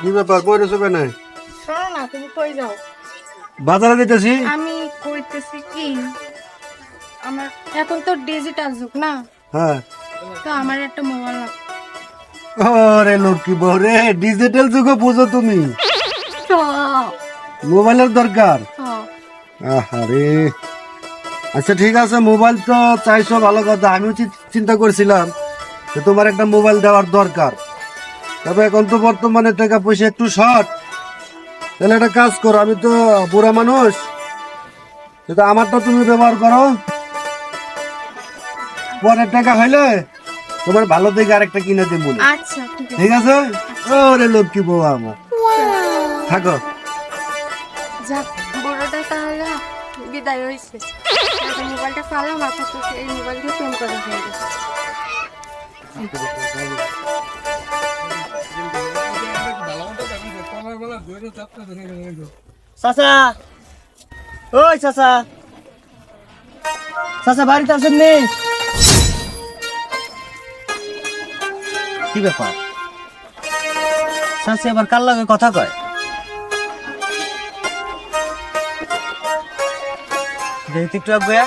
কি ব্যাপার কই রেছো কেন? শোনো না তুমি কই যাও? বাজারে দিতেছি আমি কইতেছি কি আমার এখন তো ডিজিটাল যুগ না? হ্যাঁ। তো আমার একটা মোবাইল লাগবে। ওরে লক্ষ্মী বউ রে ডিজিটাল যুগে বুঝো তুমি। মোবাইলের দরকার? আরে আচ্ছা ঠিক আছে মোবাইল তো চাইছো ভালো কথা আমিও চিন্তা করছিলাম যে তোমার একটা মোবাইল দেওয়ার দরকার। তবে এখন তো বর্তমানে টাকা পয়সা একটু শর্ট। তাহলে একটা কাজ করো আমি তো বুড়া মানুষ। কিন্তু আমারটা তুমি ব্যবহার করো। পরের টাকা হইলে তোমার ভালো দেখে আরেকটা কিনে দেবো আচ্ছা ঠিক আছে। ঠিক আছে? ওরে লক্ষ্মী বউ আমার। থাকো। যাক, বড়টা তাহলে বিদায় হয়েছে। এখন মোবাইলটা পালাম আপাতত এই মোবাইল দিয়ে করা হয়ে গেছে চাচা! ওই চাচা! চাচা কি ব্যাপার? কার লাগে কথা কয়? দেখি একটু আগুয়া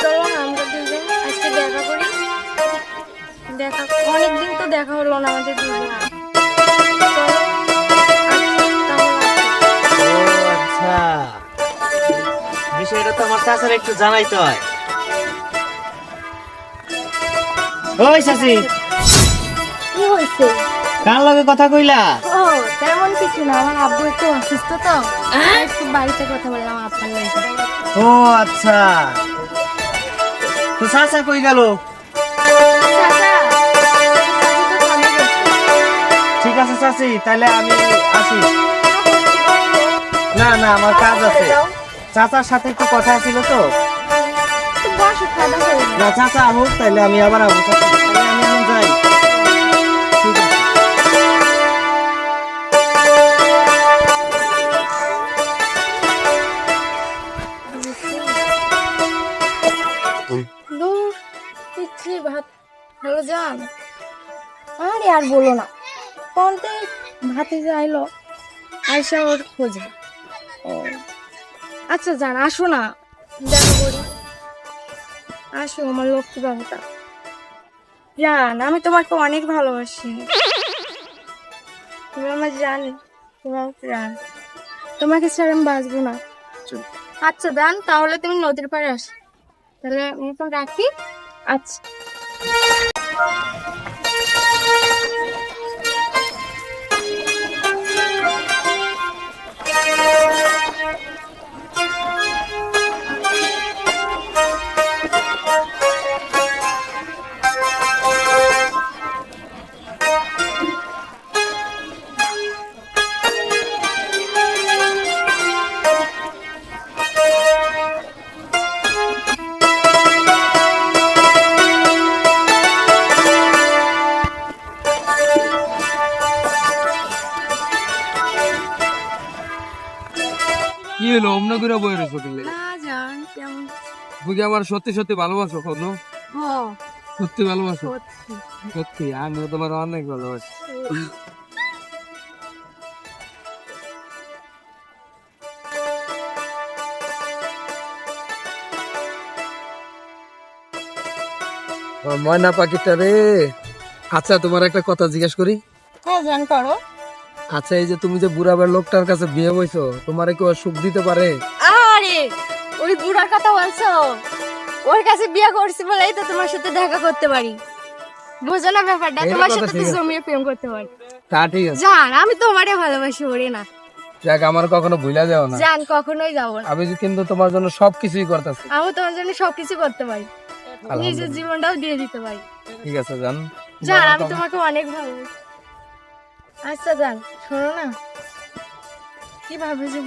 চলো না আমরা দুজন আজকে দেখা অনেকদিন তো দেখা হলো না আমাদের দুজন। আচ্ছা। বিষয়টা তো আমার চাচার একটু জানাইতে হয়। ওই চাচি। কি হয়েছে? কার লগে কথা কইলা? তেমন কিছু না আমার আব্বু একটু অসুস্থ তো একটু বাড়িতে কথা বললাম আপনার লাগে। ও আচ্ছা। তো চাচা কই গেল? ঠিক আছে চাচি তাহলে আমি আসি। না না আমার কাজ আছে। চাচার সাথে একটু কথা ছিল তো। না চাচা হোক তাহলে আমি আবার আবো চাচা। আমি এখন যাই। দূর পিচ্ছি ভাত হ্যালো জান আরে আর বলো না কন্তে ভাতে যাইলো আয়সা ওর খোঁজে। ও আচ্ছা জান আসো না। দেখা করি। আসো আমার লক্ষ্মী বাবুটা। জান আমি তোমাকে অনেক ভালোবাসি। তুমি আমার জানি তোমার প্রাণ। তোমাকে ছাড়া আমি বাঁচবো না। আচ্ছা দান তাহলে তুমি নদীর পাড়ে আসো। তাহলে আমি এখন রাখি। আচ্ছা। অমনা করে বই রয়েছো তুমি না জান কেমন? তুমি কি আমার সত্যি সত্যি ভালোবাসো কোনো সত্যি ভালোবাসো? সত্যি। সত্যি আমিও তোমার অনেক ভালোবাসি। ময়না পাখিটা রে। আচ্ছা তোমার একটা কথা জিজ্ঞেস করি। হ্যাঁ জান করো। আচ্ছা এই যে তুমি যে বুড়াবার লোকটার কাছে বিয়ে বইছো তোমারে কেউ সুখ দিতে পারে? আরে ওই বুড়ার কথা বলছো? ওর কাছে বিয়ে করছি বলেই তো তোমার সাথে দেখা করতে পারি। বোঝো না ব্যাপারটা তোমার সাথে তো জমিয়ে প্রেম করতে পারি। তা ঠিক আছে। জান আমি তোমারে ভালোবাসি ওরে না। যাক আমার কখনো ভুলা যাও না। জান কখনোই যাব না। আমি কিন্তু তোমার জন্য সবকিছুই করতেছি। আমি তোমার জন্য সবকিছু করতে পারি। নিজের জীবনটাও দিয়ে দিতে পারি। ঠিক আছে জান। জান আমি তোমাকে অনেক ভালোবাসি। আচ্ছা জান। শোনো না। কীভাবে যে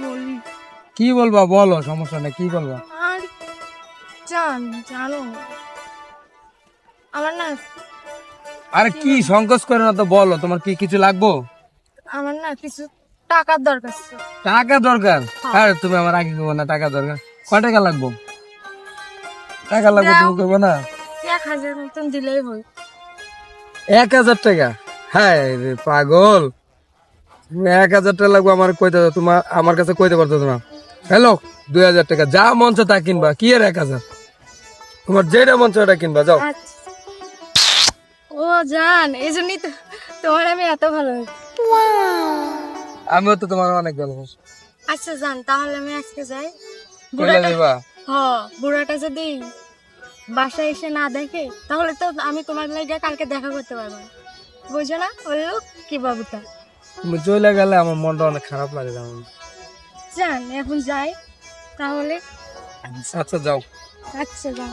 কি বলবা বলো সমস্যা নেই কি বলবা? আর জান জানো। আমার না আরে কি সংকোচ করে না তো বলো তোমার কি কিছু লাগবো? আমার না কিছু টাকার দরকার ছিল। টাকা দরকার? আরে তুমি আমার আগে করব না টাকা দরকার। কয় টাকা লাগবো? টাকা লাগবে তুমি করব না? এক হাজার মতন দিলেই হয় এক হাজার টাকা? হ্যাঁ রে পাগল। এক হাজার টাকা লাগবে আমার কইতে তোমার আমার কাছে কইতে পারতো তোমার হ্যালো দুই হাজার টাকা যা মন চায় তা কিনবা কি আর এক হাজার? তোমার যেটা মন চায় ওটা কিনবা যাও। আচ্ছা। ও জান এই জন্যই তো তোমার আমি এত ভালো আমিও তো তোমার অনেক ভালোবাসি আচ্ছা জান তাহলে আমি আজকে যাই। বুড়াটা হ বুড়াটা যদি বাসায় এসে না দেখে তাহলে তো আমি তোমার লাগে কালকে দেখা করতে পারব না। বুঝো না বলল কি বাবুটা? তুমি চলে গেলে আমার মনটা অনেক খারাপ লাগে যেমন জান এখন যাই তাহলে। আচ্ছা যাও। আচ্ছা যান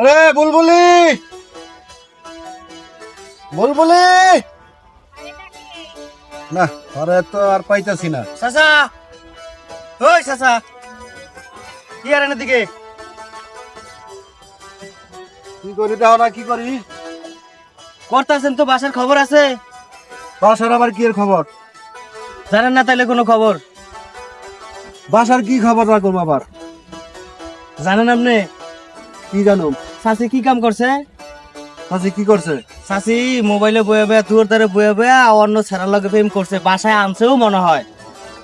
ওরে বুলবুলি! বুলবুলি! না আরে তো আর পাইতাছি না। চাচা! ওই চাচা! কি আর এনে দিকে কি করি দাও না কি করি? করতেছেন তো বাসার খবর আছে? বাসার আবার কি এর খবর? জানেন না তাইলে কোনো খবর? বাসার কি খবর রাখুন আবার? জানেন আপনি? কি জানো চাচি কি কাম করছে? চাচি কি করছে? চাচি মোবাইলে বয়ে বয়ে তোর দ্বারে বয়ে বয়ে অন্য ছেড়ার লগে প্রেম করছে বাসায় আনছেও মনে হয়।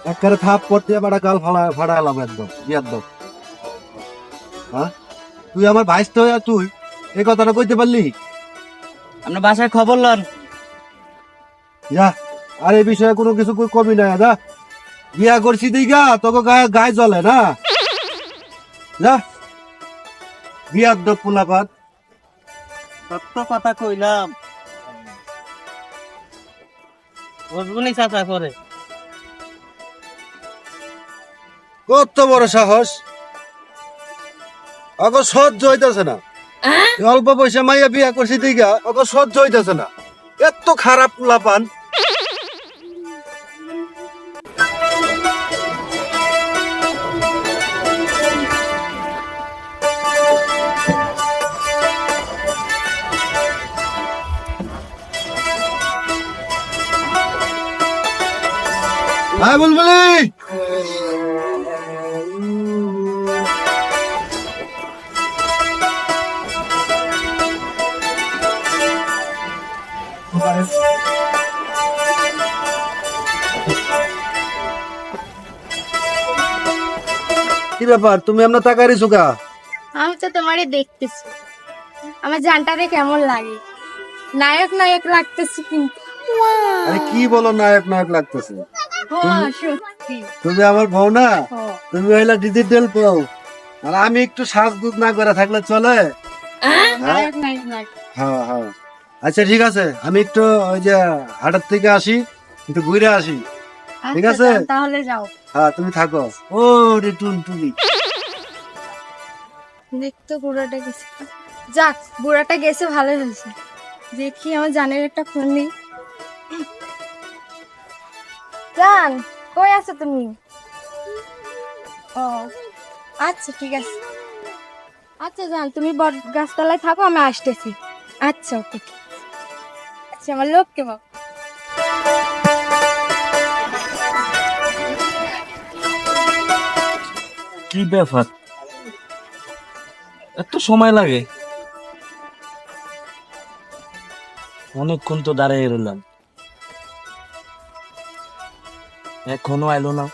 একবারে থাপ করতে বাড়া গাল ফাড়া ফাড়ালাম একদম একদম হ্যাঁ? তুই আমার ভাইস তো তুই এই কথাটা কইতে পারলি? আপনি বাসায় খবর লন। যা আর এই বিষয়ে কোনো কিছু কই কবি না যা। বিয়া করছি দিঘা তোকে গায়ে গায়ে জ্বলে না। যা। বিয়ার দো পোলাপাত। সত্য কথা কইলাম। বুঝবুনি চাচা করে। কত বড় সাহস? অগ সহ্য হইতেছে না। অল্প পয়সা মাইয়া বিয়া করছি দিঘা অগ সহ্য হইতেছে না। এত খারাপ পোলাপান। ব্যাপার? তুমি আমরা তাকারি চুকা আমি তো তোমারে দেখতেছি। আমার জানটারে কেমন লাগে? নায়ক নায়ক লাগতেছে কিন্তু। আরে কি বলো নায়ক নায়ক লাগতেছে? তুমি আমার বউ না? তুমি হইলা ডিজিটাল বউ। আর আমি একটু সাজগুজ না করে থাকলে চলে? হ্যাঁ হ্যাঁ। আচ্ছা ঠিক আছে। আমি একটু ওই যে হাটের থেকে আসি একটু ঘুরে আসি। ঠিক আচ্ছা, আছে? তাহলে যাও। হ্যাঁ তুমি থাকো। ও রে টুনটুনি। দেখতো বুড়াটা গেছে। যাক বুড়াটা গেছে ভালো হয়েছে। দেখি আমার জানের একটা ফোন নেই জান কই আছো তুমি? ও আচ্ছা ঠিক আছে। আচ্ছা জান তুমি বট গাছতলায় থাকো আমি আসতেছি। আচ্ছা ওকে। আচ্ছা আমার লোককে বাবা কি ব্যাপার? এত সময় লাগে। অনেকক্ষণ তো দাঁড়িয়ে রইলাম। এখনও আইলো না।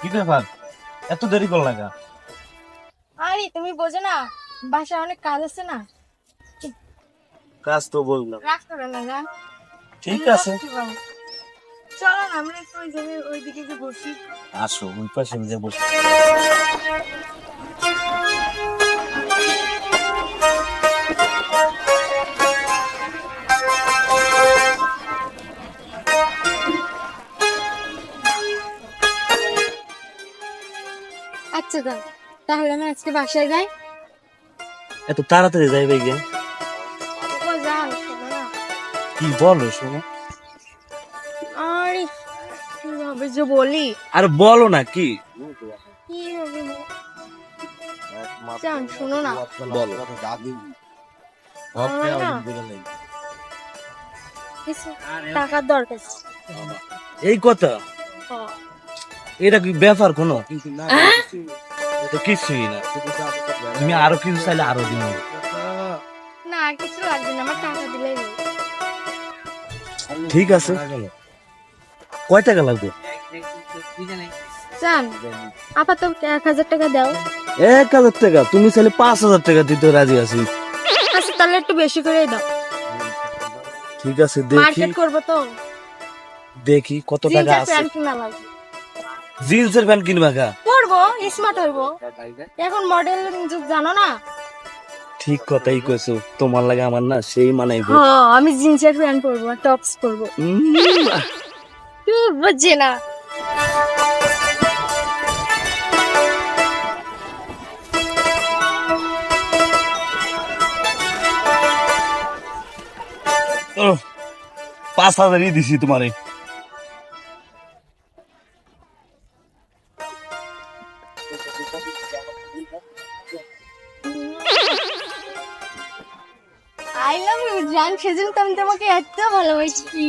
কি ব্যাপার? এত দেরি কর লাগা আরে তুমি বোঝো না বাসায় অনেক কাজ আছে না? কাজ তো বললাম। রাগ করে না ঠিক আছে। চলো আমরা একটু ওই জায়গায় ওইদিকে গিয়ে বসি। আসো ওই পাশে যে বসে আচ্ছা দাও। তাহলে আমি আজকে বাসায় যাই? এত তাড়াতাড়ি যাইবে গিয়ে শোনো না। কি বলো শোনো। কীভাবে যে বলি? আর বলো না কি? কি হবে জান শোনো না। বলো। আমার না কিছু টাকার দরকার এই কথা? এটা কি ব্যাপার কোনো? তো কিছুই না। তুমি আরও কিছু চাইলে আরও দিন না কিছু লাগবে না আমার টাকা দিলেই ঠিক আছে। কয় টাকা লাগবে? জান আপাতত এক হাজার টাকা দাও। এক হাজার টাকা? তুমি চাইলে পাঁচ হাজার টাকা দিতে রাজি আছি। আচ্ছা তাহলে একটু বেশি করেই দাও। ঠিক আছে দেখি। মার্কেট করব তো। দেখি কত টাকা আছে। প্যান্ট কিনা লাগবে জিন্সের প্যান্ট কিনবা কা পরবো স্মার্ট হইবো। এখন মডেল যুগ জানো না? ঠিক কথাই কইছো। তোমার লাগে আমার না সেই মানাইবো। হ্যাঁ আমি জিন্সের প্যান্ট পরবো আর টপস পরবো। বুঝছি না। পাঁচ হাজারই দিছি তোমারে। আমি তোমাকে এত ভালোবাসি।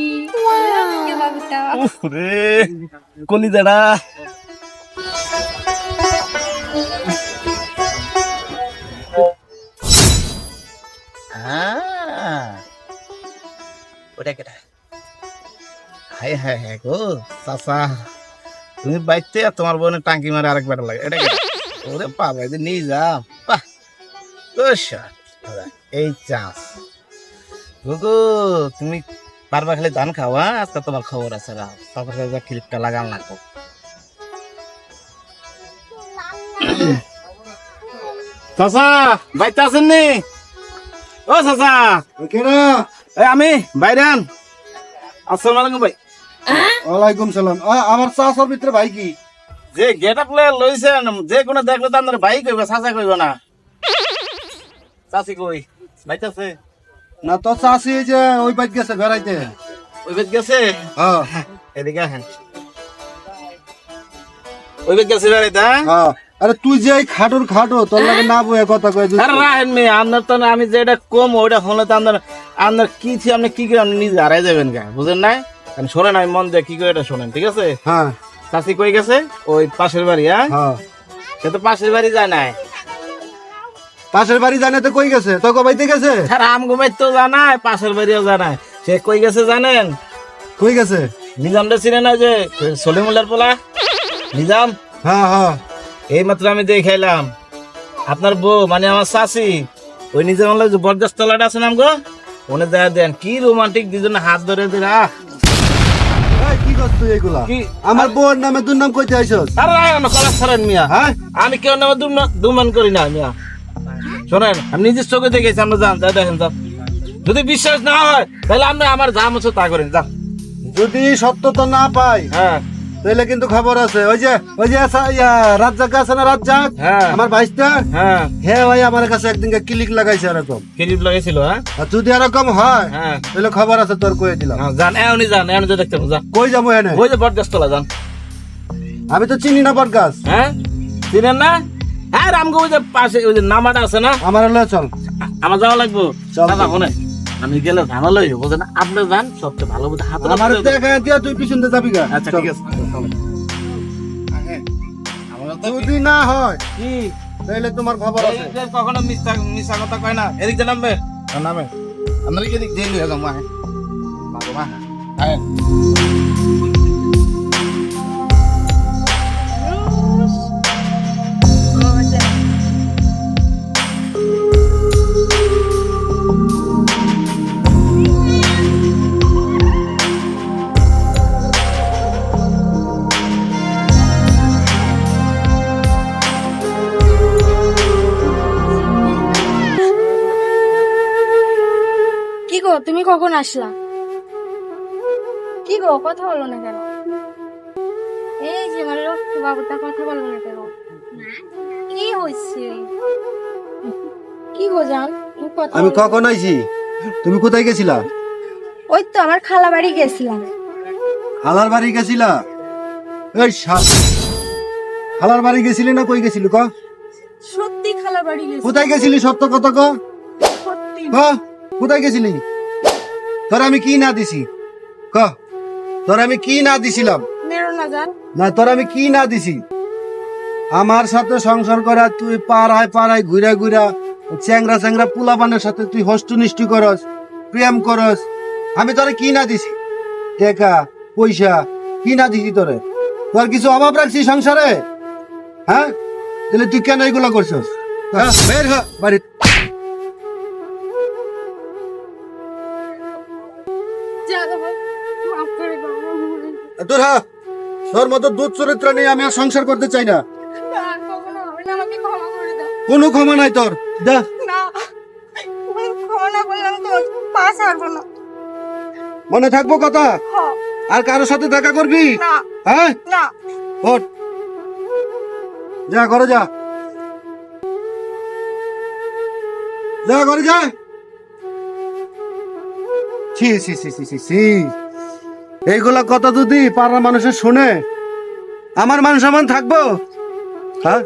বাবুটা রে কলিজাটা ওটা কেটা? হাই হাই হাই গো চাচা। তুমি বাইতে আর তোমার বোনের টাঙ্কি মারে আরেকবার লাগে এটা কেটা? ওরে যে নিয়ে বাহ। এই চান্স গুগু তুমি বারবার খালি ধান খাওয়া আজকে তোমার খবর আছে রাও। তারপরে যা ক্লিপটা লাগান লাগবো। চাচা বাইতে আছেন নি ও চাচা। কেনা এই আমি বাইরান। আসসালামু আলাইকুম ভাই। ওয়ালাইকুম সালাম। আমার চাষার ভিতরে ভাই কি? যে গেট আপ লইছেন যে কোনো দেখলে তো আপনার ভাই কইব চাচা কইব না। চাচি কই? বাইতাছে না তো চাষি যে ওই বাইক গেছে বেড়াইতে। ওই বেদ গেছে? হ্যাঁ। এদিকে হ্যাঁ ওই বেদ গেছে বেড়াইতে হ্যাঁ? হ্যাঁ। আরে তুই যে খাটোর খাটো তোর লাগে না বয়ে কথা কয়ে আরে রাহেন মেয়ে আপনার তো আমি যেটা কম ওইটা হলে তো আপনার আপনার কি ছি আপনি কি করে আপনি নিজে হারাই যাবেন গা বুঝেন না কারণ শোনেন আমি মন দিয়ে কি করে এটা শোনেন ঠিক আছে? হ্যাঁ। চাচি কই গেছে? ওই পাশের বাড়ি হ্যাঁ? হ্যাঁ। সে তো পাশের বাড়ি যায় নাই। পাশের বাড়ি জানে তো কই গেছে? তো কবাইতে গেছে? আর আম ঘুমাই তো জানায় পাশের বাড়িও জানায়। সে কই গেছে জানেন? কই গেছে? নিজামটা চিনে না যে সলিমুল্লার পোলা? নিজাম? হ্যাঁ হ্যাঁ। এই মাত্র আমি দেখাইলাম আপনার বউ মানে আমার শাশি ওই নিজামুল্লাহ যে বরদাস তলাটা আছে নাম গো ওনে দেখা দেন কি রোমান্টিক দুজনে হাত ধরে তুই কি? আমার বউর নামে দুর নাম কইতে আইছস? আরে কলার ছাড়েন মিয়া। হ্যাঁ? আমি কেউ নামে দুমান করি না মিয়া। শোনেন আমি নিজের চোখে দেখেছি আমরা যান যা দেখেন যান। যদি বিশ্বাস না হয় তাহলে আপনি আমার যা মতো তা করেন যান। যদি সত্যতা না পাই হ্যাঁ। তাহলে কিন্তু খবর আছে। ওই যে ওই যে রাজ্জাক আছে না রাজ্জাক হ্যাঁ। আমার হ্যাঁ। হ্যাঁ ভাই আমার কাছে একদিন ক্লিক লাগাইছে এরকম। ক্লিপ লাগাইছিল হ্যাঁ? আর যদি এরকম হয় হ্যাঁ। তাহলে খবর আছে তোর কয়ে দিলাম। হ্যাঁ, যান এমনি যান এমনি যে দেখতে যান। কই যাব এনে? ওই যে বটগাছ তোলা যান। আমি তো চিনি না বট গাছ হ্যাঁ? চিনেন না? হ্যাঁ রামগো ওই যে পাশে ওই যে নামাটা আছে না? আমার হলে চল। আমার যাওয়া লাগবো। চল। দাদা শোনে। আমি গেলে ঝামেলা হইব বুঝেন আপনি যান সবচেয়ে ভালো বুঝে হাত আমার দেখা দিয়া তুই পিছন দিয়ে যাবি গা। আচ্ছা ঠিক আছে। আমার তো না হয়। কি? তাহলে তোমার খবর আছে। কখনো মিথ্যা মিথ্যা কথা কয় না? এদিক দিয়ে নামবে। নামে। আপনার এদিক হয়ে যাব মা বাবু হ্যাঁ কি গো তুমি কখন আসলা? কি গো কথা বলো না কেন? এই যে আমার লক্ষ্মী বাবুটা কথা বলো না কেন? কি হয়েছে কি গো জান আমি কখন আইছি? তুমি কোথায় গেছিলা? ওই তো আমার খালা বাড়ি গেছিলাম। খালার বাড়ি গেছিলা? এই সাপ। হালার বাড়ি গেছিলি না কই গেছিলি ক? সত্যি খালা বাড়ি গেছি কোথায় গেছিলি সত্য কথা ক? সত্যি। ক কোথায় গেছিলি? তোর আমি কি না দিছি? ক? তোর আমি কি না দিছিলাম? না তোর আমি কি না দিছি? আমার সাথে সংসার করা তুই পাড়ায় পাড়ায় ঘুরা ঘুরা চ্যাংরা চ্যাংরা পুলাবানের সাথে তুই হস্ত নিষ্টি করস প্রেম করস আমি তোরে কি না দিছি? টাকা পয়সা কি না দিছি তোরে? তোর কিছু অভাব রাখছি সংসারে? হ্যাঁ? তাহলে তুই কেন এগুলো করছস? হ্যাঁ? বের হ বাড়ি তোর তোর মতো দুধ চরিত্র নিয়ে আমি আর সংসার করতে চাই না। কোনো ক্ষমা নাই তোর। না মনে থাকব কথা? আর কারোর সাথে দেখা করবি? হ্যাঁ? ওঠ। যা ঘরে যা। যা ঘরে যা। ছি ছি ছি ছি ছি। এইগুলা কথা যদি পাড়ার মানুষের শুনে আমার মান সম্মান থাকব? হ্যাঁ?